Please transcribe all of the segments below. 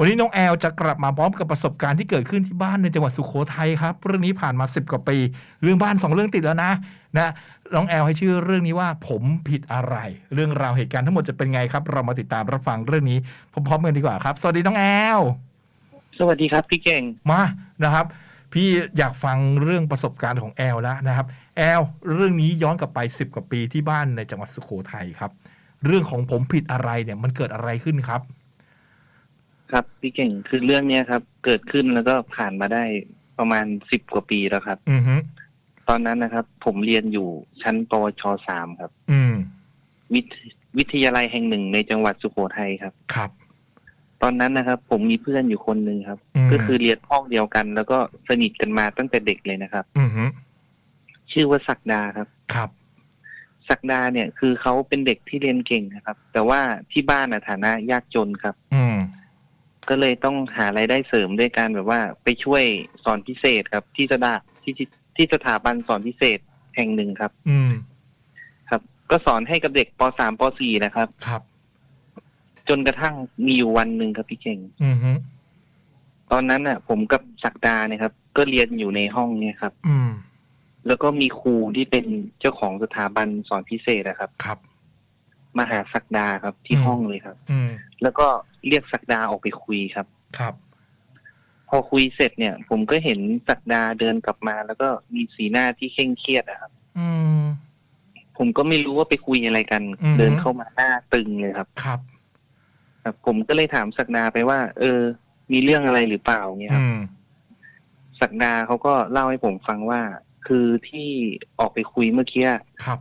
วันนี้น้องแอลจะกลับมาพร้อมกับประสบการณ์ที่เกิดขึ้นที่บ้านในจังหวัดสุโขทัยครับ เรื่องนี้ผ่านมาสิบกว่าปี เรื่องบ้านสองเรื่องติดแล้วนะนะน้องแอลให้ชื่อเรื่องนี้ว่าผมผิดอะไร เรื่องราวเหตุการณ์ทั้งหมดจะเป็นไงครับ เรามาติดตามรับฟังเรื่องนี้พร้อมๆกันดีกว่าครับ สวัสดีน้องแอลสวัสดีครับพี่เก่งมานะครับ พี่อยากฟังเรื่องประสบการณ์ของแอลแล้วนะครับ แอลเรื่องนี้ย้อนกลับไปสิบกว่าปีที่บ้านในจังหวัดสุโขทัยครับ เรื่องของผมผิดอะไรเนี่ยมันเกิดอะไรขึ้นครับ ครับพี่เก่งคือเรื่องเนี้ยครับ เกิดขึ้นแล้วก็ผ่านมาได้ประมาณสิบกว่าปีแล้วครับ อือฮึตอนนั้นนะครับ ผมเรียนอยู่ชั้นปวชสามครับ อืมวิทวิทยาลัยแห่งหนึ่งในจังหวัดสุโขทัยครับ ครับ ตอนนั้นนะครับ ผมมีเพื่อนอยู่คนหนึ่งครับมก็คือเรียนห้องเดียวกัน แล้วก็สนิทกันมาตั้งแต่เด็กเลยนะครับ อือฮึชื่อว่าศักดาครับ ครับ ศักดาเนี่ยคือเขาเป็นเด็กที่เรียนเก่งนะครับ แต่ว่าที่บ้านน่ะฐานะยากจนครับ อืม ก็เลยต้องหารายได้เสริมด้วยการแบบว่า ไปช่วยสอนพิเศษครับ ที่สถาที่ที่ที่สถาบันสอนพิเศษแห่งหนึ่งครับ อืม ครับ ก็สอนให้กับเด็กปสามปสี่นะครับ ครับ จนกระทั่งมีอยู่วันหนึ่งครับพี่เก่งอือฮึตอนนั้นน่ะ ผมกับศักดาเนี่ยครับ ก็เรียนอยู่ในห้องเนี่ยครับ อืม แล้วก็มีครูที่เป็นเจ้าของสถาบันสอนพิเศษนะครับ ครับ มาหาศักดาครับที่อืมห้องเลยครับ อืมแล้วก็เรียกศักดาออกไปคุยครับ ครับ พอคุยเสร็จเนี่ย ผมก็เห็นศักดาเดินกลับมา แล้วก็มีสีหน้าที่เคร่งเครียดนะครับ อืมผมก็ไม่รู้ว่าไปคุยอะไรกันอือฮึเดินเข้ามาหน้าตึงเลยครับครับครับ ผมก็เลยถามศักดาไปว่า เออ มีเรื่องอะไรหรือเปล่าเนี่ยครับอืมศักดาเขาก็เล่าให้ผมฟังว่า คือที่ออกไปคุยเมื่อกี้ครับ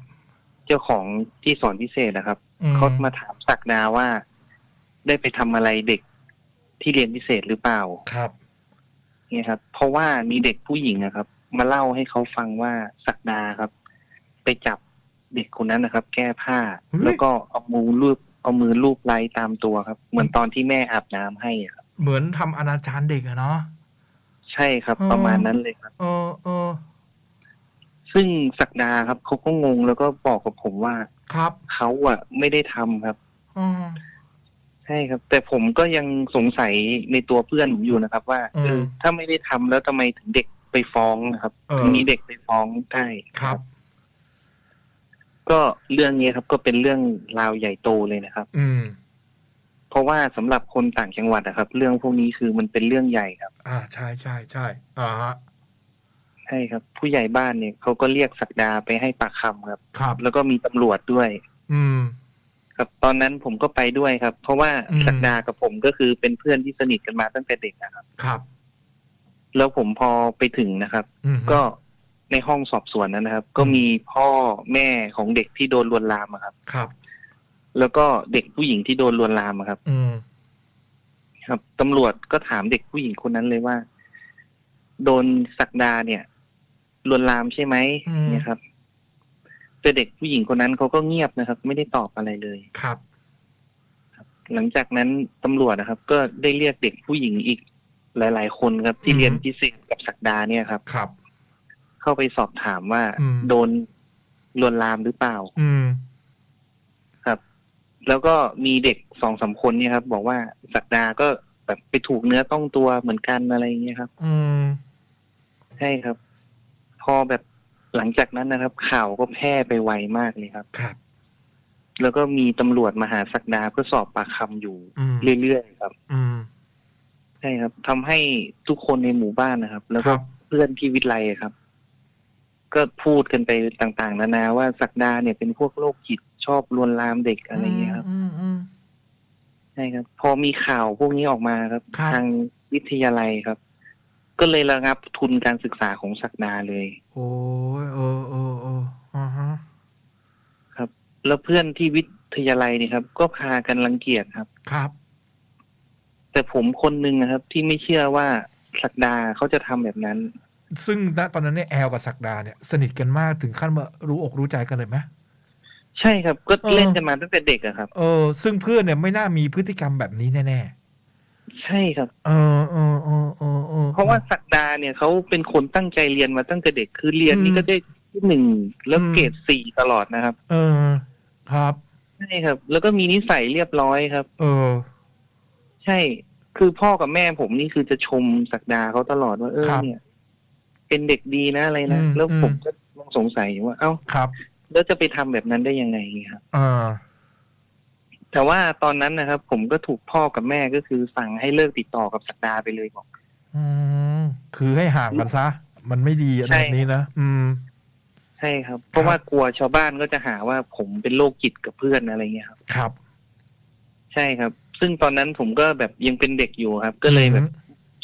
เจ้าของที่สอนพิเศษนะครับอืม เขามาถามศักดาว่า ได้ไปทำอะไรเด็กที่เรียนพิเศษหรือเปล่าครับเนี่ยครับ เพราะว่ามีเด็กผู้หญิงนะครับ มาเล่าให้เขาฟังว่าศักดาครับ ไปจับเด็กคนนั้นนะครับ แก้ผ้า แล้วก็เอามือลูบเอามือลูบไล้ตามตัวครับ เหมือนตอนที่แม่อาบน้ำให้อะครับ เหมือนทำอนาจารเด็กอะเนาะใช่ครับอ๋อประมาณนั้นเลยครับ เออเออ ซึ่งศักดาครับเขาก็งงแล้วก็บอกกับผมว่าครับเขาอะไม่ได้ทำครับอืมใช่ครับ แต่ผมก็ยังสงสัยในตัวเพื่อนผมอยู่นะครับ ว่าอืมเออถ้าไม่ได้ทำแล้วทำไมถึงเด็กไปฟ้องนะครับเออถึงมีเด็กไปฟ้องได้ครับ ก็เรื่องนี้ครับ ก็เป็นเรื่องราวใหญ่โตเลยนะครับ อืมเพราะว่าสำหรับคนต่างจังหวัดนะครับ เรื่องพวกนี้คือมันเป็นเรื่องใหญ่ครับ อ่าใช่ใช่ใช่อ่าฮะ ใช่ครับ ผู้ใหญ่บ้านเนี่ยเขาก็เรียกศักดาไปให้ปากคำครับ ครับ แล้วก็มีตำรวจด้วย อืม ครับตอนนั้นผมก็ไปด้วยครับ เพราะว่าอืม ศักดากับผมก็คือเป็นเพื่อนที่สนิทกันมาตั้งแต่เด็กนะครับ ครับ แล้วผมพอไปถึงนะครับ อืมก็ในห้องสอบสวนนั้นนะครับ ก็มีพ่อแม่ของเด็กที่โดนลวนลามอะครับ ครับ แล้วก็เด็กผู้หญิงที่โดนลวนลามอะครับ อืม ครับตำรวจก็ถามเด็กผู้หญิงคนนั้นเลยว่า โดนศักดาเนี่ย ลวนลามใช่ไหมอืมเนี่ยครับ แต่เด็กผู้หญิงคนนั้นเขาก็เงียบนะครับ ไม่ได้ตอบอะไรเลยครับหลังจากนั้นตำรวจนะครับ ก็ได้เรียกเด็กผู้หญิงอีกหลาย ๆ คนครับ ที่อืมเรียนพิเศษกับศักดาเนี่ยครับ ครับ เข้าไปสอบถามว่าอืมโดนลวนลามหรือเปล่า อืมครับ แล้วก็มีเด็กสองสามคนเนี่ยครับ บอกว่าศักดาก็แบบไปถูกเนื้อต้องตัวเหมือนกันอะไรอย่างเงี้ยครับ อืมใช่ครับพ อแบบหลังจากนั้นนะครับ ข่าวก็แพร่ไปไวมากเลยครับ ครับ แล้วก็มีตำรวจมาหาศักดาเพื่อสอบปากคำอยู่อืม เรื่อยๆครับอืมใช่ครับทำให้ทุกคนในหมู่บ้านนะครับ แล้วคก็รับ เพื่อนที่วิทย์ไลครับ ก็พูดกันไปต่างๆ นานาว่าศักดาเนี่ยเป็นพวกโรคจิตชอบลวนลามเด็กอะไรเงี้ยครับอืมอืม ใช่ครับ พอมีข่าวพวกนี้ออกมาครับ ครับ ทางวิทยาลัยครับ ก็เลยระงับทุนการศึกษาของศักดาเลย โอ้ยเออเออเอออ่าฮะครับ แล้วเพื่อนที่วิทยาลัยเนี่ยครับ ก็พากันรังเกียจครับ ครับ แต่ผมคนหนึ่งนะครับ ที่ไม่เชื่อว่าศักดาเขาจะทำแบบนั้น ซึ่งณตอนนั้นเนี่ยแอลกับศักดาเนี่ยสนิทกันมากถึงขั้นมารู้อกรู้ใจกันเลยไหมใช่ครับ ก็เออเล่นกันมาตั้งแต่เด็กอะครับ เออ ซึ่งเพื่อนเนี่ยไม่น่ามีพฤติกรรมแบบนี้แน่ ใช่ครับๆเออเออเออเออออ เพราะว่าศักดาเนี่ยเขาเป็นคนตั้งใจเรียนมาตั้งแต่เด็กคือเรียนนี่อืมก็ได้ที่หนึ่งแล้วอืมเกรดสี่ตลอดนะครับ เออ ครับ ใช่ครับ แล้วก็มีนิสัยเรียบร้อยครับ เออ ใช่ คือพ่อกับแม่ผมนี่คือจะชมศักดาเขาตลอดว่าเออครับเนี่ย เป็นเด็กดีนะอะไรนะอืมแล้วอืมผมก็สงสัยว่า เอ้าครับ แล้วจะไปทำแบบนั้นได้ยังไงครับเออ แต่ว่าตอนนั้นนะครับ ผมก็ถูกพ่อกับแม่ก็คือสั่งให้เลิกติดต่อกับศักดาไปเลยบอกอืมคือให้ห่างกันซะ มันไม่ดีอะไรใช่แบบนี้นะอืม ใช่ครับ เพราะว่ากลัวชาวบ้านก็จะหาว่าผมเป็นโรคจิตกับเพื่อนอะไรเงี้ยครับ ครับ ใช่ครับ ซึ่งตอนนั้นผมก็แบบยังเป็นเด็กอยู่ครับ ก็เลยแบบ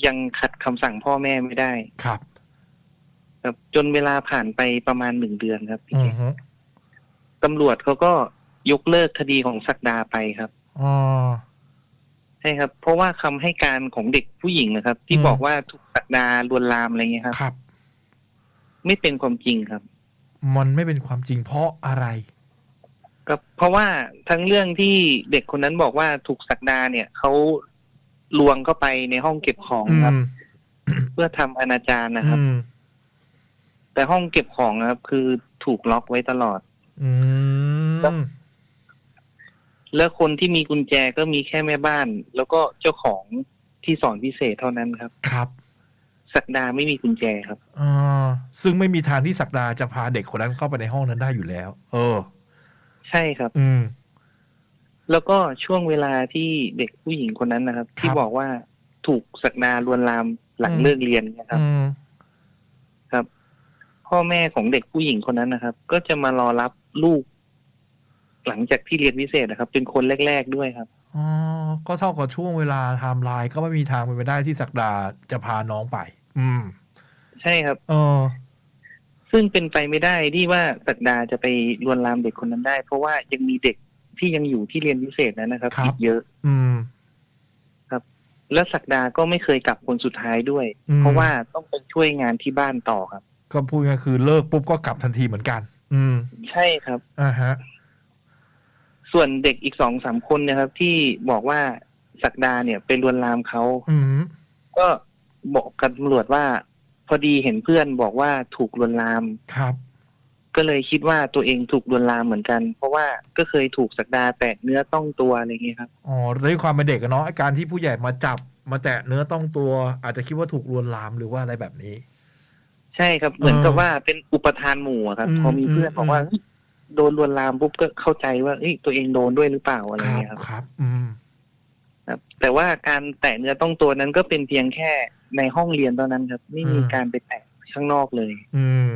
ยังขัดคำสั่งพ่อแม่ไม่ได้ครับครับจนเวลาผ่านไปประมาณหนึ่งเดือนครับพี่อืเจมฮึตำรวจเขาก็ ยกเลิกคดีของศักดาไปครับอ๋อใช่ครับ เพราะว่าคำให้การของเด็กผู้หญิงนะครับ ที่อืมบอกว่าถูกศักดาลวนลามอะไรเงี้ยครับครับ ไม่เป็นความจริงครับ มันไม่เป็นความจริงเพราะอะไรก็เพราะว่าทั้งเรื่องที่เด็กคนนั้นบอกว่าถูกศักดาเนี่ยเขาลวงเข้าไปในห้องเก็บของอืครับมเพื่อทำอนาจารนะครับอืมแต่ห้องเก็บของนะครับ คือถูกล็อกไว้ตลอด อืม แล้วคนที่มีกุญแจก็มีแค่แม่บ้าน แล้วก็เจ้าของที่สอนพิเศษเท่านั้นครับ ครับ ศักดาไม่มีกุญแจครับอ่าซึ่งไม่มีทางที่ศักดาจะพาเด็กคนนั้นเข้าไปในห้องนั้นได้อยู่แล้ว เออ ใช่ครับ อืม แล้วก็ช่วงเวลาที่เด็กผู้หญิงคนนั้นนะครับ ที่บอกว่าถูกศักดาลวนลามหลังอืมเลิกเรียนเนะครับอืมครับ พ่อแม่ของเด็กผู้หญิงคนนั้นนะครับ ก็จะมารอรับลูก หลังจากที่เรียนพิเศษนะครับเป็นคนแรก ๆด้วยครับอ๋อก็เท่ากับช่วงเวลาไทม์ไลน์ก็ไม่มีทางเป็นไปได้ที่ศักดาจะพาน้องไป อืม ใช่ครับเออซึ่งเป็นไปไม่ได้ที่ว่าศักดาจะไปลวนลามเด็กคนนั้นได้ เพราะว่ายังมีเด็กที่ยังอยู่ที่เรียนพิเศษนั้นนะครับครับอีกเยอะ อืมและศักดาก็ไม่เคยกลับคนสุดท้ายด้วยอืมเพราะว่าต้องไปช่วยงานที่บ้านต่อครับ ก็พูดง่ายๆคือเลิกปุ๊บก็กลับทันทีเหมือนกัน อืม ใช่ครับอ่าฮะ ส่วนเด็กอีกสองสามคนนะครับ ที่บอกว่าศักดาเนี่ยไปลวนลามเขาอืมก็บอกกับตำรวจว่า พอดีเห็นเพื่อนบอกว่าถูกลวนลาม ครับ ก็เลยคิดว่าตัวเองถูกลวนลามเหมือนกัน เพราะว่าก็เคยถูกศักดาแตะเนื้อต้องตัวอะไรอย่างเงี้ยครับ อ๋อด้วยความเป็นเด็กอะเนาะไอ้การที่ผู้ใหญ่มาจับมาแตะเนื้อต้องตัว อาจจะคิดว่าถูกลวนลามหรือว่าอะไรแบบนี้ ใช่ครับ เหมือนกับว่าเป็นอุปทานหมู่อะครับ อืมพอมีเพื่อนอืมบอกว่าเฮ้ย โดนลวนลามปุ๊บก็เข้าใจว่าเอ้ยตัวเองโดนด้วยหรือเปล่าอะไรครับเงี้ยครับครับ อืมครับ แต่ว่าการแตะเนื้อต้องตัวนั้นก็เป็นเพียงแค่ในห้องเรียนเท่านั้นครับ ไม่มีอืมการไปแตะข้างนอกเลย อืม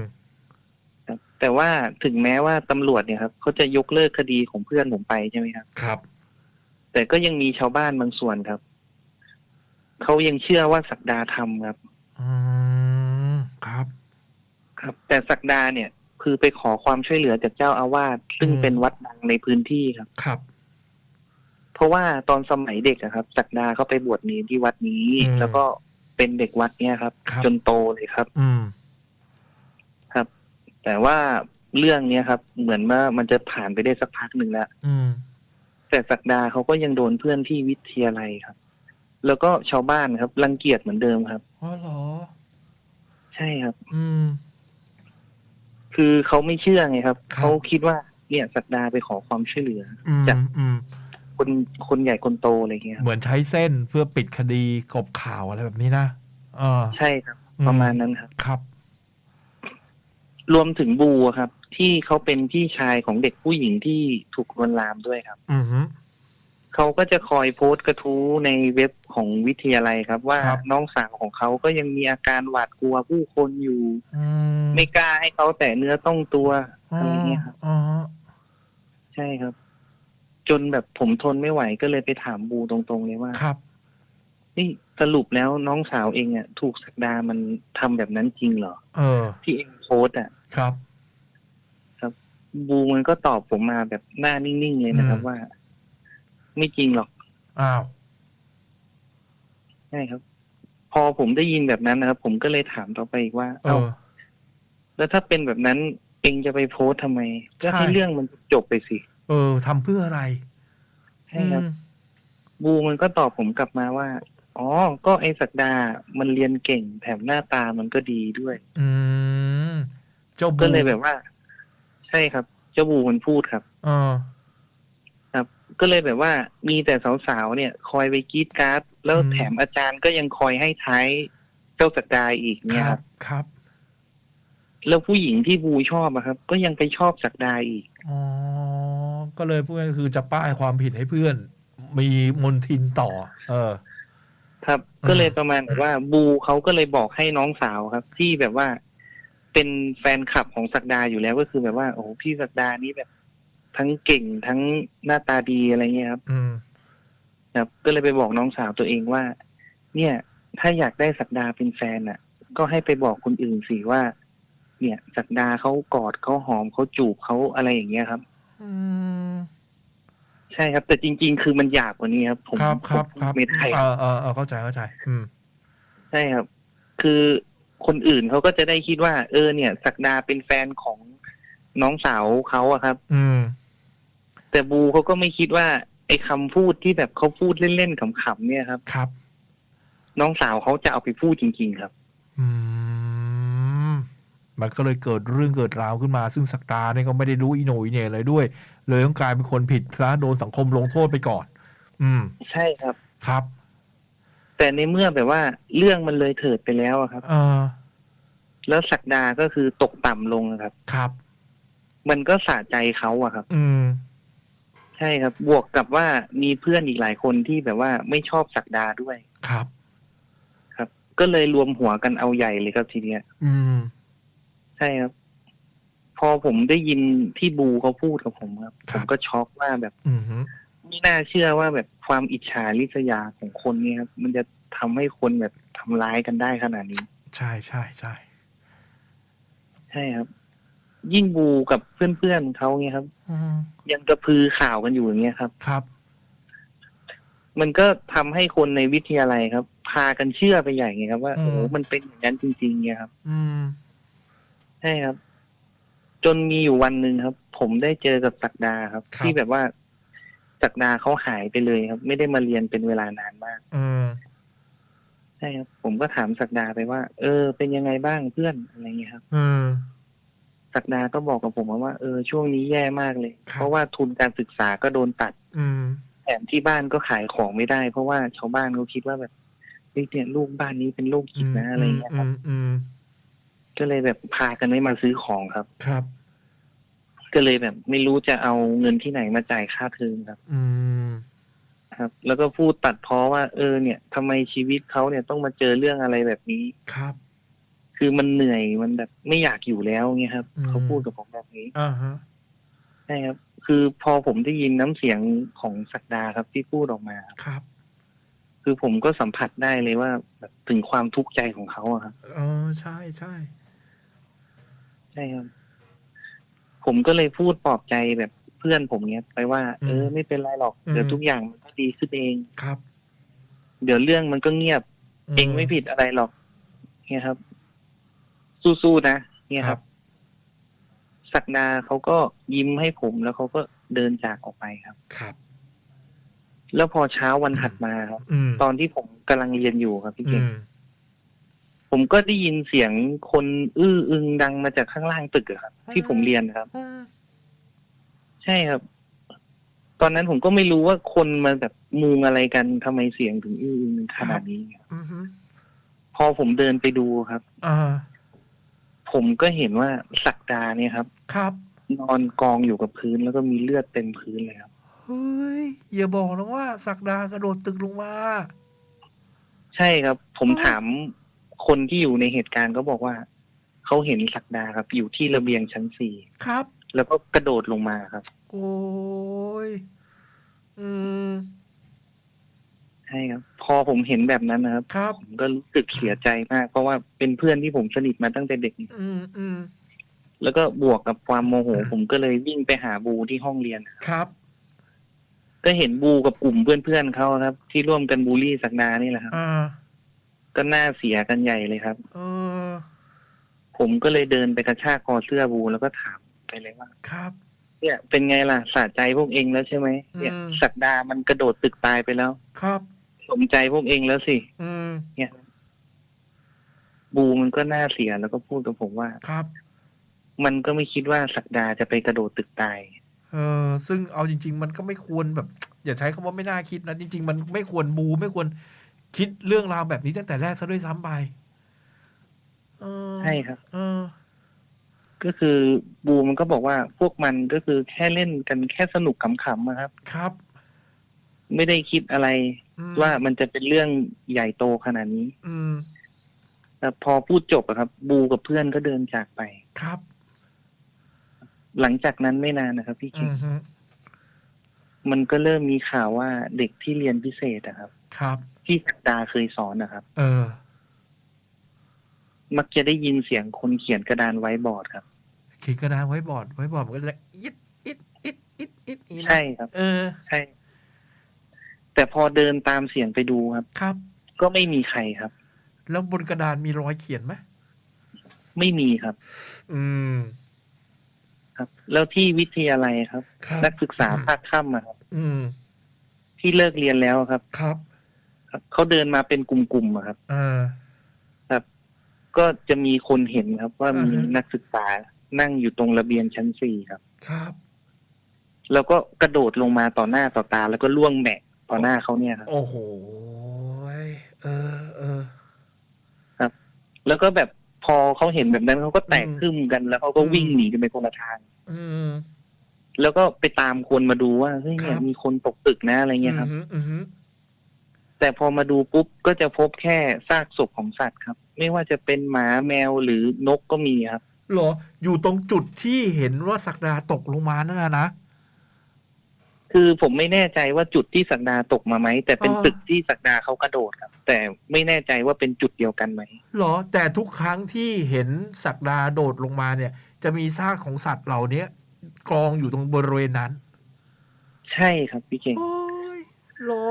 ครับแต่ว่าถึงแม้ว่าตำรวจเนี่ยครับเขาจะยกเลิกคดีของเพื่อนผมไปใช่ไหมครับ ครับ แต่ก็ยังมีชาวบ้านบางส่วนครับเขายังเชื่อว่าศักดาทำครับ อืมครับ ครับ แต่ศักดาเนี่ย คือไปขอความช่วยเหลือจากเจ้าอาวาสซึ่งอืมเป็นวัดดังในพื้นที่ครับครับ เพราะว่าตอนสมัยเด็กอะครับศักดาเขาไปบวชเนีที่วัดนี้ อืมแล้วก็เป็นเด็กวัดเนี่ยครับ ครับ จนโตเลยครับ อืม ครับ แต่ว่าเรื่องเนี้ยครับ เหมือนว่ามันจะผ่านไปได้สักพักหนึ่งแล้ว อืม แต่ศักดาเขาก็ยังโดนเพื่อนที่วิทยาลัยครับ แล้วก็ชาวบ้านครับรังเกียจเหมือนเดิมครับ อ๋อเหรอ ใช่ครับ อืม คือเขาไม่เชื่อไงครับครับเขาคิดว่าเนี่ยศักดาไปขอความช่วยเหลืออืมจากอืมคนคนใหญ่คนโตอะไรเงี้ยครับเหมือนใช้เส้นเพื่อปิดคดีกลบข่าวอะไรแบบนี้นะเออใช่ครับอืประมาณนั้นครับ ครับ รวมถึงบูอะครับ ที่เขาเป็นพี่ชายของเด็กผู้หญิงที่ถูกลวนลามด้วยครับ อืมฮึ เขาก็จะคอยโพสต์กระทู้ในเว็บของวิทยาลัยครับ ว่าครับน้องสาวของเขาก็ยังมีอาการหวาดกลัวผู้คนอยู่ อืมไม่กล้าให้เขาแตะเนื้อต้องตัวอะไรเงี้ยครับ อ๋อใช่ครับ จนแบบผมทนไม่ไหวก็เลยไปถามบูตรงๆเลยว่าครับ นี่สรุปแล้วน้องสาวเองอะถูกสักดามันทำแบบนั้นจริงเหรอ เออ ที่เองโพสต์อะ ครับ บูมันก็ตอบผมมาแบบหน้านิ่งๆเลยนะครับอืม ว่า ไม่จริงหรอก อ้าวใช่ครับ พอผมได้ยินแบบนั้นนะครับ ผมก็เลยถามต่อไปอีกว่า เอเอ้าอ แล้วถ้าเป็นแบบนั้นเองจะไปโพสต์ทำไม ก็ใช่ให้เรื่องมันจบไปสิเออทำเพื่ออะไรใช่ครับ อืมบูมันก็ตอบผมกลับมาว่า อ๋อ ก็ไอ้สักดา มันเรียนเก่ง แถมหน้าตามันก็ดีด้วย อืมเจ้าบูก็เลยแบบว่า ใช่ครับ เจ้าบูมันพูดครับ เออครับ ก็เลยแบบว่ามีแต่สาวๆเนี่ย คอยไปกรีดกราร์ดแล้วอืมแถมอาจารย์ก็ยังคอยให้ท้ายเจ้าสักดาอีกเนี่ยครับครับ แล้วผู้หญิงที่บูชอบอะครับ ก็ยังไปชอบสักดาอีกอ๋อก็เลยพูดง่ายๆคือจะป้ายความผิดให้เพื่อน มีมนทินต่อ เออ ครับอืมก็เลยประมาณแบบว่า บูเขาก็เลยบอกให้น้องสาวครับ ที่แบบว่าเป็นแฟนคลับของสักดาอยู่แล้วก็คือแบบว่า โอ้โหพี่สักดานี้แบบ ทั้งเก่งทั้งหน้าตาดีอะไรเงี้ยครับ อืมครับ ก็เลยไปบอกน้องสาวตัวเองว่า เนี่ย ถ้าอยากได้สักดาเป็นแฟนอะ ก็ให้ไปบอกคนอื่นสิว่า เนี่ยสักดาเขากอดเขาหอมเขาจูบเขาอะไรอย่างเงี้ยครับ อืมใช่ครับ แต่จริง ๆ คือมันหยาบกว่านี้ครับ ผมครับครับผมครับไม่ได้เออเออเออเข้าใจเข้าใจ อืม ใช่ครับ คือคนอื่นเขาก็จะได้คิดว่า เออเนี่ย สักดาเป็นแฟนของน้องสาวเขาอะครับ อืม แต่บูเขาก็ไม่คิดว่า ไอ้คำพูดที่แบบเขาพูดเล่นๆขำๆเนี่ยครับ ครับ น้องสาวเขาจะเอาไปพูดจริง ๆ ครับ อืมมันก็เลยเกิดเรื่องเกิดราวขึ้นมา ซึ่งสักดาเนี่ยก็ไม่ได้รู้อีโหนอีเหน่อะไรด้วย เลยต้องกลายเป็นคนผิดซะโดนสังคมลงโทษไปก่อน อืม ใช่ครับ ครับ แต่ในเมื่อแบบว่า เรื่องมันเลยเถิดไปแล้วอะครับเออแล้วสักดาก็คือตกต่ำลงอะครับ ครับ มันก็สะใจเขาอะครับ อืม ใช่ครับ บวกกับว่ามีเพื่อนอีกหลายคนที่แบบว่าไม่ชอบสักดาด้วย ครับ ครับ ก็เลยรวมหัวกันเอาใหญ่เลยครับทีเนี้ย อืม ใช่ครับ พอผมได้ยินที่บูเขาพูดกับผมครับคผรับมก็ช็อกว่าแบบ อืมไม่น่าเชื่อว่าแบบความอิจฉาริษยาของคนเนี่ยครับ มันจะทำให้คนแบบทำร้ายกันได้ขนาดนี้ ใช่ใช่ใช่ใช่ครับ ยิ่งบูกับเพื่อนๆเขาเนี่ยครับอืม ยังกระพือข่าวกันอยู่อย่างเงี้ยครับ ครับ มันก็ทำให้คนในวิทยาลัยครับ พากันเชื่อไปใหญ่ไงครับ ว่าอืมโอ้โหมันเป็นอย่างนั้นจริงๆเนี่ยครับ อืมใช่ครับ จนมีอยู่วันหนึ่งครับ ผมได้เจอกับศักดาครับครับที่แบบว่าศักดาเขาหายไปเลยครับ ไม่ได้มาเรียนเป็นเวลานานมาก อืมใช่ครับ ผมก็ถามศักดาไปว่า เออ เป็นยังไงบ้างเพื่อนอะไรเงี้ยครับ อืม ศักดาก็บอกกับผมว่าเออช่วงนี้แย่มากเลยครับเพราะว่าทุนการศึกษาก็โดนตัด อืมแถมที่บ้านก็ขายของไม่ได้ เพราะว่าชาวบ้านเขาคิดว่าแบบเฮ้ยเนี่ยลูกบ้านนี้เป็นโรคจิตนะอะไรเงี้ยครับอืมอืมก็เลยแบบพากันไม่มาซื้อของครับครับ ก็เลยแบบไม่รู้จะเอาเงินที่ไหนมาจ่ายค่าเทอมครับ อืมครับ แล้วก็พูดตัดพ้อว่า เออ เนี่ยทำไมชีวิตเขาเนี่ยต้องมาเจอเรื่องอะไรแบบนี้ครับ คือมันเหนื่อยมันแบบไม่อยากอยู่แล้วเงี้ยครับอืมเขาพูดกับผมแบบนี้อ่าฮะใช่ครับ คือพอผมได้ยินน้ำเสียงของศักดาครับที่พูดออกมาครับครับ คือผมก็สัมผัสได้เลยว่าแบบถึงความทุกข์ใจของเขาอะครับเออใช่ใช่ใช่ครับ ผมก็เลยพูดปลอบใจแบบเพื่อนผมเนี้ยไปว่า เออ ไม่เป็นไรหรอกเดี๋ยวทุกอย่างมันก็ดีขึ้นเองครับ เดี๋ยวเรื่องมันก็เงียบ เองไม่ผิดอะไรหรอกเนี่ยครับ สู้ๆนะเนี่ยครับ ศักดาเขาก็ยิ้มให้ผมแล้วเขาก็เดินจากออกไปครับ ครับ แล้วพอเช้าวันถัดมาครับอืมตอนที่ผมกำลังเรียนอยู่ครับพี่อืเก่งมผมก็ได้ยินเสียงคนอื้ออึงดังมาจากข้างล่างตึกอะครับ ที่ผมเรียนนะครับอืมใช่ครับ ตอนนั้นผมก็ไม่รู้ว่าคนมาแบบมุงอะไรกันทำไมเสียงถึงอื้ออึงขนาดนี้ครับอืมฮึพอผมเดินไปดูครับ อ่า ผมก็เห็นว่าศักดาเนี่ยครับ ครับ นอนกองอยู่กับพื้นแล้วก็มีเลือดเต็มพื้นเลยครับเฮ้ยอย่าบอกนะว่าสักดากระโดดตึกลงมา ใช่ครับ ผมอ๋อถามคนที่อยู่ในเหตุการณ์ก็บอกว่าเขาเห็นศักดาครับ อยู่ที่ระเบียงชั้นสี่ครับ แล้วก็กระโดดลงมาครับ โอ้ย อืม ใช่ครับ พอผมเห็นแบบนั้นนะครับครับ ผมก็รู้สึกเสียใจมาก เพราะว่าเป็นเพื่อนที่ผมสนิทมาตั้งแต่เด็ก อืมอืมแล้วก็บวกกับความโมโห ผมก็เลยวิ่งไปหาบูที่ห้องเรียน ครับ ก็เห็นบูกับกลุ่มเพื่อนๆเขาครับ ที่ร่วมกันบูลลี่ศักดานี่แหละครับ อ่าก็น่าเสียกันใหญ่เลยครับ เออผมก็เลยเดินไปกระชากคอเสื้อบูแล้วก็ถามไปเลยว่า ครับ เนี่ยเป็นไงล่ะสะใจพวกเองแล้วใช่ไหมเนี่ยอืม สักดามันกระโดดตึกตายไปแล้ว ครับ สมใจพวกเองแล้วสิ อืม เนี่ย บูมันก็น่าเสียแล้วก็พูดกับผมว่า ครับ มันก็ไม่คิดว่าสักดาจะไปกระโดดตึกตาย เออ ซึ่งเอาจริง ๆ มันก็ไม่ควรแบบ อย่าใช้คำว่าไม่น่าคิดนะจริง ๆ มันไม่ควรบูไม่ควรคิดเรื่องราวแบบนี้ตั้งแต่แรกซะด้วยซ้ำไปเออใช่ครับ เออ ก็คือบูมันก็บอกว่าพวกมันก็คือแค่เล่นกันแค่สนุกขำๆอะครับ ครับ ไม่ได้คิดอะไรอืม ว่ามันจะเป็นเรื่องใหญ่โตขนาดนี้ อืมแต่พอพูดจบอะครับ บูกับเพื่อนก็เดินจากไป ครับ หลังจากนั้นไม่นานนะครับ พี่อืคิดมฮึมันก็เริ่มมีข่าวว่าเด็กที่เรียนพิเศษอะครับ ครับ ที่สักดาเคยสอนนะครับ เออ มักจะได้ยินเสียงคนเขียนกระดานไว้บอร์ดครับเขียนกระดานไว้บอร์ดไว้บอร์ดมันก็จะอิดอิดอิดอิดอิดอย่างนี้นะใช่ครับ เออ ใช่ แต่พอเดินตามเสียงไปดูครับ ครับ ก็ไม่มีใครครับ แล้วบนกระดานมีรอยเขียนไหมไม่มีครับ อืม ครับ แล้วที่วิทยาลัยครับ ครับนักศึกษาภาคค่ำอะครับ อืม ที่เลิกเรียนแล้วครับ ครับ ครับเขาเดินมาเป็นกลุ่มๆอะครับเออครับก็จะมีคนเห็นครับ ว่ามีอือฮึ นักศึกษานั่งอยู่ตรงระเบียงชั้นสี่ครับ ครับ แล้วก็กระโดดลงมาต่อหน้าต่อตา แล้วก็ล่วงแหมะ ต่อหน้าเขาเนี่ยครับ โอ้โหเออเออแล้วก็แบบพอเขาเห็นแบบนั้นเขาก็แตกอืมขึ้นกันแล้วเขาก็อืมวิ่งหนีกันไปคนละทางอืมแล้วก็ไปตามคนมาดูว่าเฮ้ยเนี่คยรับมีคนตกตึกนะอะไรเงี้ยครับอืมอืมอืมแต่พอมาดูปุ๊บก็จะพบแค่ซากศพของสัตว์ครับ ไม่ว่าจะเป็นหมาแมวหรือนกก็มีครับเหรอ อยู่ตรงจุดที่เห็นว่าศักดาตกลงมานั่นนะนะ คือผมไม่แน่ใจว่าจุดที่สักดาตกมาไหม แต่เป็นอ๋อตึกที่สักดาเขากระโดดครับ แต่ไม่แน่ใจว่าเป็นจุดเดียวกันไหมเหรอ แต่ทุกครั้งที่เห็นศักดาโดดลงมาเนี่ย จะมีซากของสัตว์เหล่านี้กองอยู่ตรงบริเวณนั้น ใช่ครับพี่เก่งโอ้ยเหรอ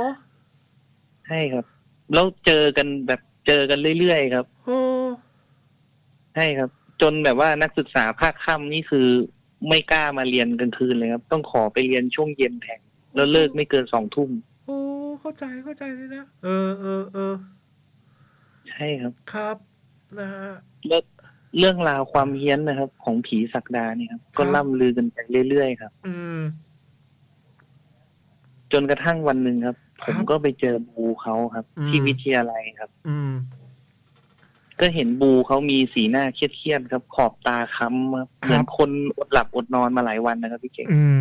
ใช่ครับ แล้วเจอกันแบบเจอกันเรื่อยๆครับโอ้ใช่ครับ จนแบบว่านักศึกษาภาคค่ำนี่คือ ไม่กล้ามาเรียนกลางคืนเลยครับ ต้องขอไปเรียนช่วงเย็นแทนแล้วเลิกไม่เกินสองทุ่มโอ้เข้าใจเข้าใจเลยนะเออเออเออใช่ครับ ครับนะฮะแล้วเรื่องราวความเฮี้ยนนะครับ ของผีสักดาเนี่ยครับครับก็ล่ำลือกันไปเรื่อยๆครับ อืม จนกระทั่งวันหนึ่งครับคผรับมก็ไปเจอบูเขาครับอืมที่วิทยาลัยครับ อืม ก็เห็นบูเขามีสีหน้าเครียดๆครับ ขอบตาค้ำครับครับเหมือนคนอดหลับอดนอนมาหลายวันนะครับพี่เก่งอืม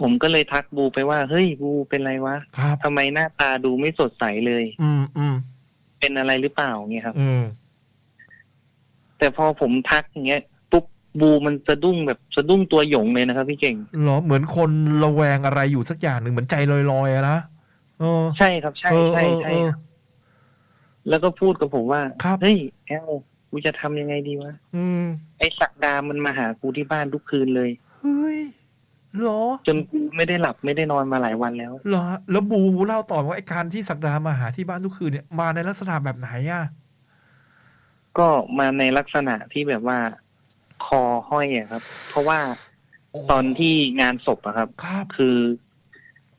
ผมก็เลยทักบูไปว่าเฮ้ยบูเป็นไรวะครับ ทำไมหน้าตาดูไม่สดใสเลย อืมอืมเป็นอะไรหรือเปล่าเงี้ยครับ อืมแต่พอผมทักอย่างเงี้ยปุ๊บบูมันสะดุ้งแบบสะดุ้งตัวหยงเลยนะครับพี่เก่ง เหรอเหมือนคนระแวงอะไรอยู่สักอย่างหนึ่งเหมือนใจลอยๆอะนะเออใช่ครับ ใช่เออใช่เออใช่เออครับ แล้วก็พูดกับผมว่าครับ เฮ้ยแอลกูจะทำยังไงดีวะอืมไอ้สักดามันมาหากูที่บ้านทุกคืนเลย เฮ้ยเหรอจนกูไม่ได้หลับไม่ได้นอนมาหลายวันแล้ว เหรอฮะแล้วบูเล่าต่อว่าไอ้การที่ศักดามาหาที่บ้านทุกคืนเนี่ยมาในลักษณะแบบไหนอะก็มาในลักษณะที่แบบว่า คอห้อยอะครับ เพราะว่าตอนที่งานศพอะครับ ครับ คือ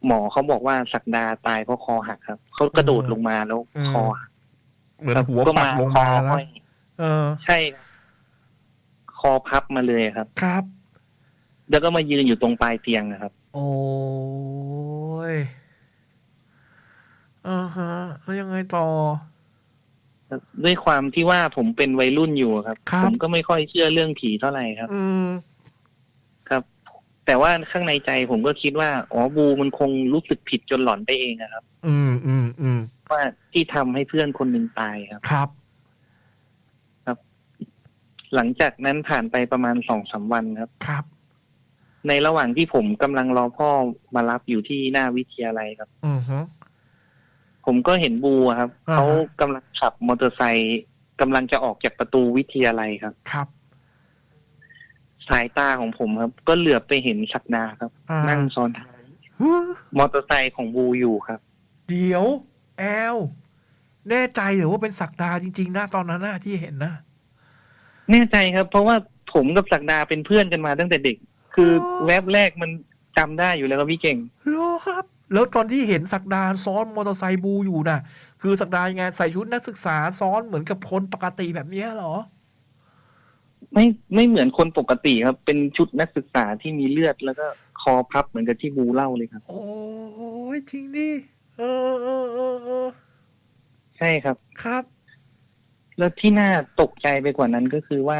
หมอเขาบอกว่าสักดาตายเพราะคอหักครับเขากระโดดลงมาแล้วอืม คอหัก เหมือนครับหัวก็ปักลงมาคอนะห้อยเออ ใช่ครับคอพับมาเลยครับ ครับ แล้วก็มายืนอยู่ตรงปลายเตียงนะครับ โอ้ยอ่าฮะแล้วยังไงต่อด้วยความที่ว่าผมเป็นวัยรุ่นอยู่ครับครับผมก็ไม่ค่อยเชื่อเรื่องผีเท่าไหร่ครับ อืมครับ แต่ว่าข้างในใจผมก็คิดว่าอ๋อบูมันคงรู้สึกผิดจนหลอนไปเองอะครับ อืมอืมอืมว่าที่ทำให้เพื่อนคนหนึ่งตายครับ ครับ หลังจากนั้นผ่านไปประมาณสองสามวันครับ ครับ ในระหว่างที่ผมกำลังรอพ่อมารับอยู่ที่หน้าวิทยาลัยครับ อือฮึผมก็เห็นบูอะครับอ่าฮะเขากำลังขับมอเตอร์ไซค์กำลังจะออกจากประตูวิทยาลัยครับ ครับ สายตาของผมครับ ก็เหลือบไปเห็นสักดาครับ อ่านั่งซ้อนท้ายฮึมอเตอร์ไซค์ของบูอยู่ครับ เดี๋ยว แอล แน่ใจเหรือว่าเป็นศักดาจริง ๆ นะตอนนั้นนะที่เห็นนะแน่ใจครับ เพราะว่าผมกับสักดาเป็นเพื่อนกันมาตั้งแต่เด็ก คือแวบแรกมันจำได้อยู่แล้วครับพี่เก่ง เหรอครับ แล้วตอนที่เห็นศักดาซ้อนมอเตอร์ไซค์บูอยู่น่ะ คือศักดายังไงใส่ชุดนักศึกษาซ้อนเหมือนกับคนปกติแบบเนี้ยเหรอ ไม่ไม่เหมือนคนปกติครับ เป็นชุดนักศึกษาที่มีเลือดแล้วก็คอพับเหมือนกับที่บูเล่าเลยครับ โอ้ยจริงดิเอเออเออเออเออใช่ครับ ครับ แล้วที่น่าตกใจไปกว่านั้นก็คือว่า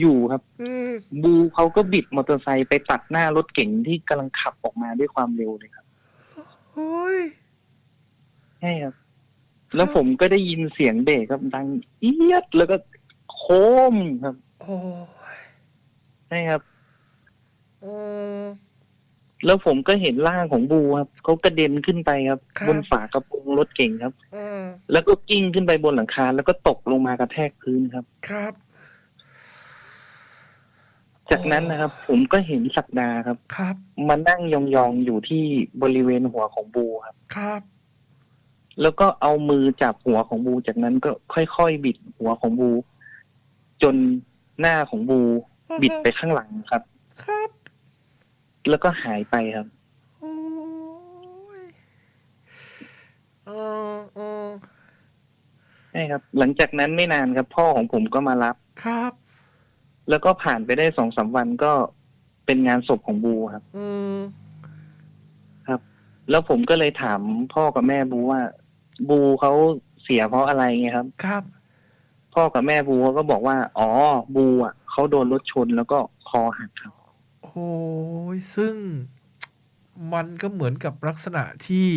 อยู่ๆครับ อืมบูเขาก็บิดมอเตอร์ไซค์ไปตัดหน้ารถเก๋งที่กำลังขับออกมาด้วยความเร็วเลยครับโอ้ยใช่ครับ แล้วผมก็ได้ยินเสียงเบรกครับดังเอียดแล้วก็โคมครับ โอ้ยใช่ครับ อืม แล้วผมก็เห็นร่างของบูครับเขากระเด็นขึ้นไปครับ ครับ บนฝากระโปรงรถเก่งครับ อืม แล้วก็กิ้งขึ้นไปบนหลังคาแล้วก็ตกลงมากระแทกพื้นครับ ครับ จากนั้นนะครับ ผมก็เห็นศักดาครับ ครับ มานั่งยองๆอยู่ที่บริเวณหัวของบูครับ ครับ แล้วก็เอามือจับหัวของบู จากนั้นก็ค่อยๆบิดหัวของบู จน หน้าของบูบิดไปข้างหลังครับ ครับ แล้วก็หายไปครับโอ้ยเออเออใช่ครับ หลังจากนั้นไม่นานครับ พ่อของผมก็มารับ ครับ แล้วก็ผ่านไปได้สองสามวันก็เป็นงานศพของบูครับ อืมแล้วผมก็เลยถามพ่อกับแม่บูว่า บูเขาเสียเพราะอะไรไงครับ ครับ พ่อกับแม่บูเขาก็บอกว่า อ๋อบูอะเขาโดนรถชนแล้วก็คอหักครับโอ้ยซึ่งมันก็เหมือนกับลักษณะที่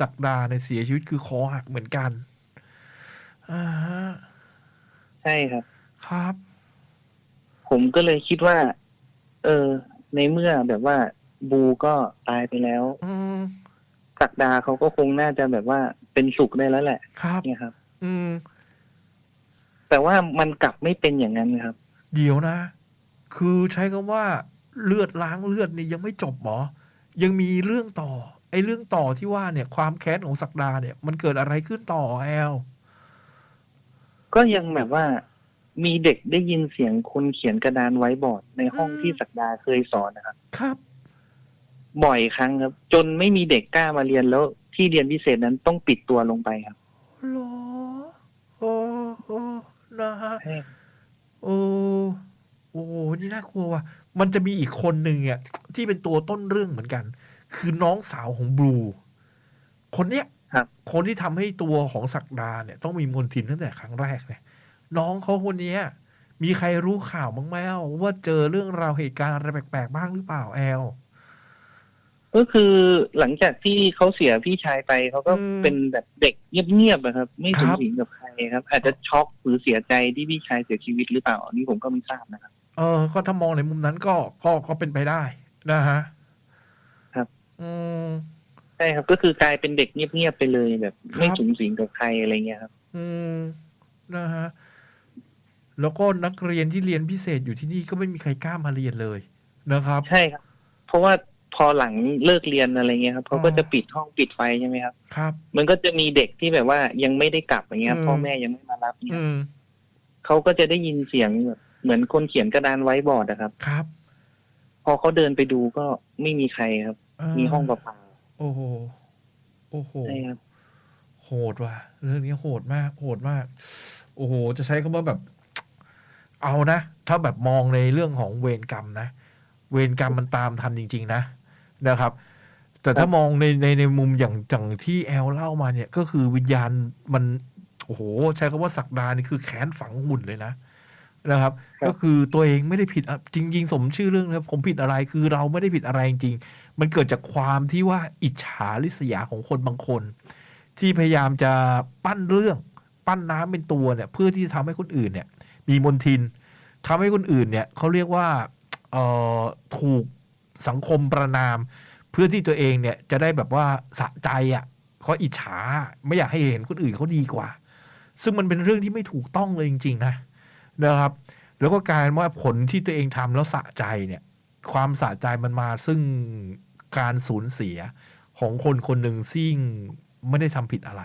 ศักดาในยเสียชีวิตคือคอหักเหมือนกันอ่าฮะใช่ครับ ครับ ผมก็เลยคิดว่า เออ ในเมื่อแบบว่า บูก็ตายไปแล้วอืมศักดาเขาก็คงน่าจะแบบว่าเป็นสุขได้แล้วแหละ ครับเนี่ยครับ อืม แต่ว่ามันกลับไม่เป็นอย่างนั้นครับ เดี๋ยวนะ คือใช้คำว่าเลือดล้างเลือดนี่ยังไม่จบหมอ ยังมีเรื่องต่อ ไอ้เรื่องต่อที่ว่าเนี่ย ความแค้นของศักดาเนี่ย มันเกิดอะไรขึ้นต่อแอลก็ยังแบบว่ามีเด็กได้ยินเสียงคนเขียนกระดานไว้บอร์ดในห้องอืมที่ศักดาเคยสอนนะครับ ครับ บ่อยครั้งครับ จนไม่มีเด็กกล้ามาเรียนแล้วที่เรียนพิเศษนั้นต้องปิดตัวลงไปครับเหรอโอ้ โอ้นะฮะใช่โอ้โอ้โหนี่น่ากลัวว่ะมันจะมีอีกคนหนึ่งอะที่เป็นตัวต้นเรื่องเหมือนกัน คือน้องสาวของบลู คนเนี้ยครับคนที่ทำให้ตัวของศักดาเนี่ย ต้องมีมนทินตั้งแต่ครั้งแรกเนี่ย น้องเขาคนเนี้ย มีใครรู้ข่าวบ้างไหมว่าเจอเรื่องราวเหตุการณ์อะไรแปลกๆบ้างหรือเปล่าแอล ก็คือหลังจากที่เขาเสียพี่ชายไปเขาก็อืมเป็นแบบเด็กเงียบๆอะครับ ไม่คสูรังบสิงกับใครครับ อาจจะช็อกหรือเสียใจที่พี่ชายเสียชีวิตหรือเปล่าอันนี้ผมก็ไม่ทราบนะครับ เออ ก็ถ้ามองในมุมนั้นก็ก็ก็เป็นไปได้นะฮะครับ อืม ใช่ครับ ก็คือกลายเป็นเด็กเงียบๆไปเลยแบบ ไม่ครับ สูงสิงกับใครอะไรเงี้ยครับ อืมนะฮะแล้วก็นักเรียนที่เรียนพิเศษอยู่ที่นี่ก็ไม่มีใครกล้ามาเรียนเลยนะครับ ใช่ครับ เพราะว่าพ อหลังเลิกเรียนอะไรเงี้ยครับเขาก็อ๋อจะปิดห้องปิดไฟใช่ไหมครับ ครับ มันก็จะมีเด็กที่แบบว่ายังไม่ได้กลับอย่างเงี้ยอืมพ่อแม่ยังไม่มารับเนี่ยอืมเขาก็จะได้ยินเสียงแบบเหมือนคนเขียนกระดานไว้บอร์ดนะครับ ครับ พอเขาเดินไปดูก็ไม่มีใครครับเมีห้องเปล่าโอ้โห โอ้โหๆใช่ครับโหดว่ะ เรื่องนี้โหดมาก โหดมาก โอ้โห จะใช้คำว่าแบบ เอานะ ถ้าแบบมองในเรื่องของเวรกรรมนะ เวรกรรมมันตามทันจริง ๆ นะ นะครับ แต่ถ้ามองในในในมุมอย่างอย่างที่แอลเล่ามาเนี่ย ก็คือวิญญาณมันโอ้โห ใช้คำว่าสักดานี่คือแขนฝังหุ่นเลยนะนะครับครับก็คือตัวเองไม่ได้ผิดอะจริง ๆ สมชื่อเรื่องนะครับผมผิดอะไรคือเราไม่ได้ผิดอะไรจริงๆมันเกิดจากความที่ว่าอิจฉาริษยาของคนบางคน ที่พยายามจะปั้นเรื่อง ปั้นน้ำเป็นตัวเนี่ย เพื่อที่จะทำให้คนอื่นเนี่ย มีมนทินทำให้คนอื่นเนี่ยเขาเรียกว่าเอ่อถูก สังคมประนาม เพื่อที่ตัวเองเนี่ยจะได้แบบว่าสะใจอะ่ะเขาอิจฉาไม่อยากให้เห็นคนอื่นเขาดีกว่า ซึ่งมันเป็นเรื่องที่ไม่ถูกต้องเลยจริง ๆ นะนะครับ แล้วก็กลารว่าผลที่ตัวเองทำแล้วสะใจเนี่ยความสะใจมันมาซึ่งการสูญเสียของคนคนหนึ่งซึ่งไม่ได้ทำผิดอะไร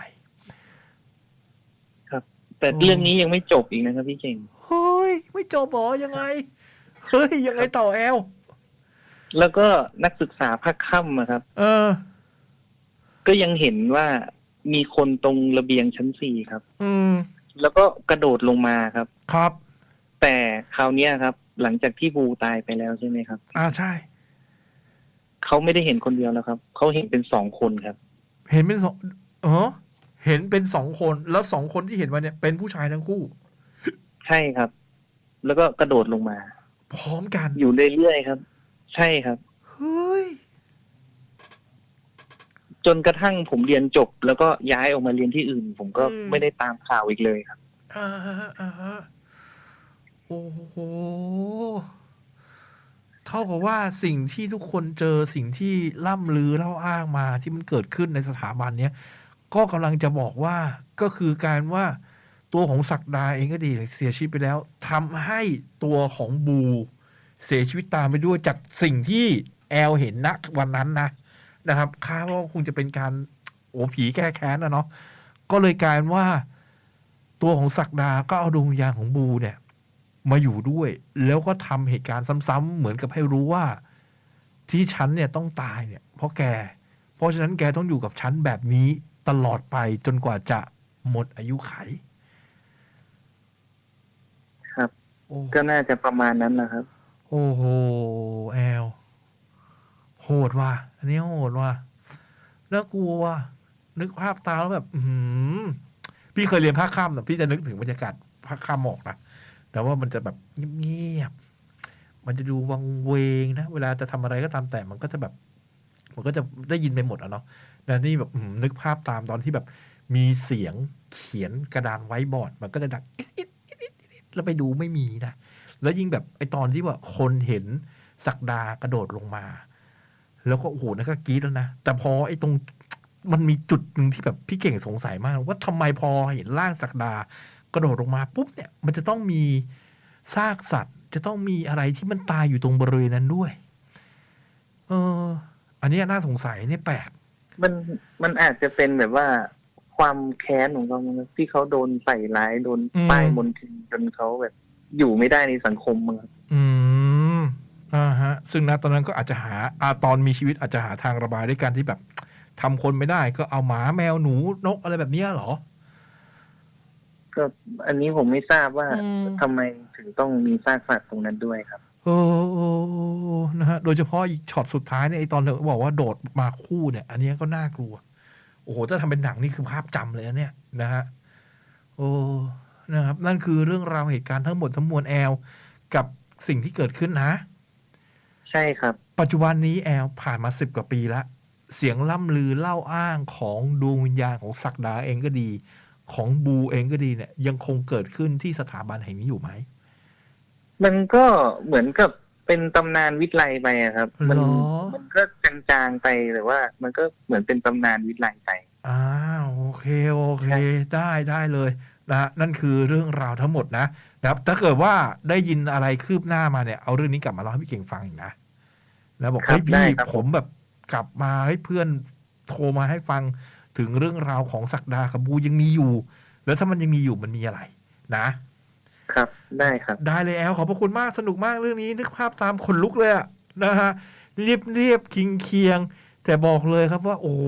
แต่อืมเรื่องนี้ยังไม่จบอีกนะครับพี่เก่งเฮ้ย ไม่จบหรอยังไง เฮ้ย ยังไงต่อแอล แล้วก็นักศึกษาภาคค่ำอะครับ เออ ก็ยังเห็นว่ามีคนตรงระเบียงชั้นสี่ครับ อืม แล้วก็กระโดดลงมาครับ ครับ แต่คราวเนี้ยครับ หลังจากที่บูตายไปแล้วใช่ไหมครับ อ่าใช่ เขาไม่ได้เห็นคนเดียวแล้วครับ เขาเห็นเป็นสองคนครับ เห็นเป็นสองเออเห็นเป็นสองคนแล้วสองคนที่เห็นมาเนี่ยเป็นผู้ชายทั้งคู่ ใช่ครับ แล้วก็กระโดดลงมา พร้อมกัน อยู่เรื่อยๆครับ ใช่ครับ เฮ้ย จนกระทั่งผมเรียนจบ แล้วก็ย้ายออกมาเรียนที่อื่น ผมก็ไม่ได้ตามข่าวอีกเลยครับ อ่าฮะอ่าฮะโอ้โห เท่ากับว่าสิ่งที่ทุกคนเจอสิ่งที่ล่ำลือเล่าอ้างมาที่มันเกิดขึ้นในสถาบันเนี้ยก็กำลังจะบอกว่าก็คือการว่าตัวของศักดาเองก็ดีเสียชีวิตไปแล้วทำให้ตัวของบู เสียชีวิตตามไปด้วยจากสิ่งที่แอลเห็นณวันนั้นนะนะครับคาดว่าคงจะเป็นการโอ้ผีแก้แค้นนะเนาะก็เลยกลายเป็นว่า ตัวของศักดาก็เอาดวงวิญญาณของบูเนี่ย มาอยู่ด้วย แล้วก็ทำเหตุการณ์ซ้ำๆเหมือนกับให้รู้ว่า ที่ฉันเนี่ยต้องตายเนี่ย เพราะแก เพราะฉะนั้นแกต้องอยู่กับฉันแบบนี้ตลอดไปจนกว่าจะหมดอายุไข ครับโอ้ก็น่าจะประมาณนั้นนะครับ โอ้โหแอลโหดว่ะอันนี้โหดว่ะแล้วกลัวว่ะนึกภาพตามแล้วแบบอืพี่เคยเรียนภาคค่ำนะพี่จะนึกถึงบรรยากาศภาคค่ำหมอกนะแต่ว่ามันจะแบบเงียบๆมันจะดูวังเวงนะ เวลาจะทำอะไรก็ตามแต่มันก็จะแบบ มันก็จะได้ยินไปหมดอะเนาะแต่นี่แบบนึกภาพตามตอนที่แบบ มีเสียงเขียนกระดานไว้บอร์ด มันก็จะดังแล้วไปดูไม่มีนะ แล้วยิ่งแบบไอตอนที่ว่าคนเห็นศักดากระโดดลงมา แล้วก็โอ้โหนั่นก็กรี๊ดแล้วนะแต่พอไอตรงมันมีจุดหนึ่งที่แบบพี่เก่งสงสัยมาก ว่าทำไมพอเห็นร่างศักดากระโดดลงมาปุ๊บเนี่ย มันจะต้องมีซากสัตว์ จะต้องมีอะไรที่มันตายอยู่ตรงบริเวณนั้นด้วย เออ อันเนี้ยน่าสงสัยเนี่ยแปลกมันมันอาจจะเป็นแบบว่าความแค้นของเขามั้งครับที่เขาโดนใส่ร้ายโดนอืมป้ายมนทินจนเขาแบบ อยู่ไม่ได้ในสังคมมั้งครับอืมอ่าฮะ ซึ่งณตอนนั้นก็อาจจะหาอาตอนมีชีวิตอาจจะหาทางระบายด้วยการที่แบบทำคนไม่ได้ก็เอาหมาแมวหนูนกอะไรแบบเนี้ยเหรอ ก็อันนี้ผมไม่ทราบว่าอืม ทำไมถึงต้องมีซากสัตว์ตรงนั้นด้วยครับเออเออเออเออนะฮะ โดยเฉพาะอีกช็อตสุดท้ายเนี่ยไอตอนเธอบอกว่าโดดมาคู่เนี่ย อันเนี้ยก็น่ากลัว โอ้โหถ้าทำเป็นหนังนี่คือภาพจำเลยนะเนี่ยนะฮะ โอ้ นะครับ นั่นคือเรื่องราวเหตุการณ์ทั้งหมดทั้งมวลแอลกับสิ่งที่เกิดขึ้นนะ ใช่ครับ ปัจจุบันนี้แอลผ่านมาสิบกว่าปีแล้วเสียงล่ำลือเล่าอ้างของดวงวิญญาณของศักดาเองก็ดี ของบูเองก็ดีเนี่ย ยังคงเกิดขึ้นที่สถาบันแห่งนี้อยู่ไหมมันก็เหมือนกับเป็นตำนานวิทย์ไลไปอะครับ มัเหรอมันก็จางๆไปแต่ว่า มันก็เหมือนเป็นตำนานวิทย์ไลไปอ่าโอเคโอเค ได้ได้เลย นะฮะนั่นคือเรื่องราวทั้งหมดนะนะครับถ้าเกิดว่าได้ยินอะไรคืบหน้ามาเนี่ยเอาเรื่องนี้กลับมาเล่าให้พี่เก่งฟังอีกนะแล้วบอกครับเฮ้ยได้พี่ครับผมแบบกลับมาให้เพื่อนโทรมาให้ฟังถึงเรื่องราวของศักดากับบูยังมีอยู่ แล้วถ้ามันยังมีอยู่มันมีอะไร นะ ครับได้ครับ ได้เลยแอลขอบพระคุณมากสนุกมากเรื่องนี้ นึกภาพตามขนลุกเลยอะนะฮะเรียบเรียบคิงเคียง แต่บอกเลยครับว่า โอ้โห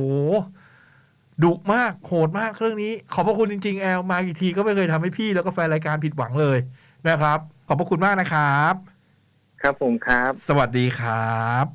ดุมากโหดมากเรื่องนี้ ขอบพระคุณจริงๆแอลมากี่ทีก็ไม่เคยทำให้พี่แล้วก็แฟนรายการผิดหวังเลยนะครับ ขอบพระคุณมากนะครับ ครับผมครับ สวัสดีครับ